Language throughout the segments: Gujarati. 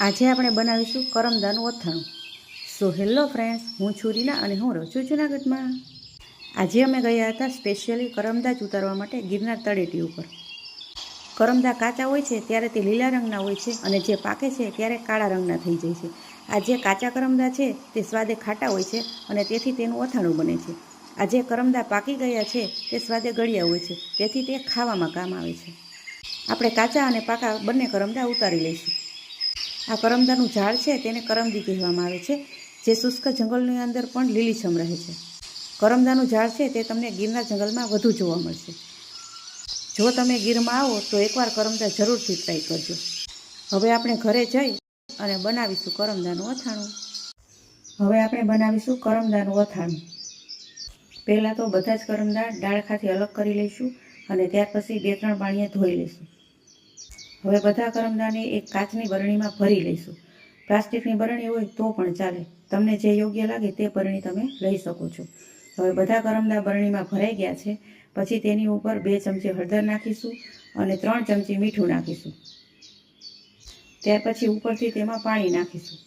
આજે આપણે બનાવીશું કરમદાનું અથાણું. સો હેલો ફ્રેન્ડ્સ હું છું રીના અને હું રહું છું જુનાગઢમાં. આજે અમે ગયા હતા સ્પેશિયલી કરમદા જ ઉતારવા માટે ગિરનાર તળેટી ઉપર. કરમદા કાચા હોય છે ત્યારે તે લીલા રંગના હોય છે અને જે પાકે છે ત્યારે કાળા રંગના થઈ જાય છે. આ જે કાચા કરમદા છે તે સ્વાદે ખાટા હોય છે અને તેથી તેનું અથાણું બને છે. આ જે કરમદા પાકી ગયા છે તે સ્વાદે ગળ્યા હોય છે, તેથી તે ખાવામાં કામ આવે છે. આપણે કાચા અને પાકા બંને કરમદા ઉતારી લઈશું. આ કરમદાનું ઝાડ છે તેને કરમદી કહેવામાં આવે છે, જે શુષ્ક જંગલની અંદર પણ લીલીછમ રહે છે. કરમદાનું ઝાડ છે તે તમને ગીરના જંગલમાં વધુ જોવા મળશે. જો તમે ગીરમાં આવો તો એકવાર કરમદા જરૂરથી ટ્રાય કરજો. હવે આપણે ઘરે જઈ અને બનાવીશું કરમદાનું અથાણું. હવે આપણે બનાવીશું કરમદાનું અથાણું. પહેલાં તો બધા જ કરમદા ડાળખાથી અલગ કરી લઈશું અને ત્યાર પછી બે ત્રણ પાણીએ ધોઈ લઈશું. હવે બધા કરમદાને એક કાચની બરણીમાં ભરી લઈશું. પ્લાસ્ટિકની બરણી હોય તો પણ ચાલે. તમને જે યોગ્ય લાગે તે બરણી તમે લઈ શકો છો. હવે બધા કરમદા બરણીમાં ભરાઈ ગયા છે. પછી તેની ઉપર બે ચમચી હળદર નાખીશું અને ત્રણ ચમચી મીઠું નાખીશું. ત્યાર પછી ઉપરથી તેમાં પાણી નાખીશું.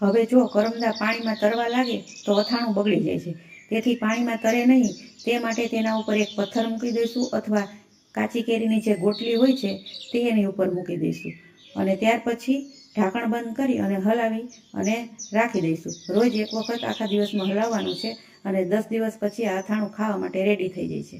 હવે જો કરમદા પાણીમાં તરવા લાગે તો અથાણું બગડી જાય છે. તેથી પાણીમાં તરે નહીં, તે માટે તેના ઉપર એક પથ્થર મૂકી દઈશું અથવા કાચી કેરીની જે ગોટલી હોય છે, તે એની ઉપર મૂકી દઈશું. અને ત્યાર પછી ઢાંકણ બંધ કરી અને હલાવી અને રાખી દઈશું. રોજ એક વખત આખા દિવસમાં હલાવવાનું છે અને દસ દિવસ પછી આ અથાણું ખાવા માટે રેડી થઈ જાય છે.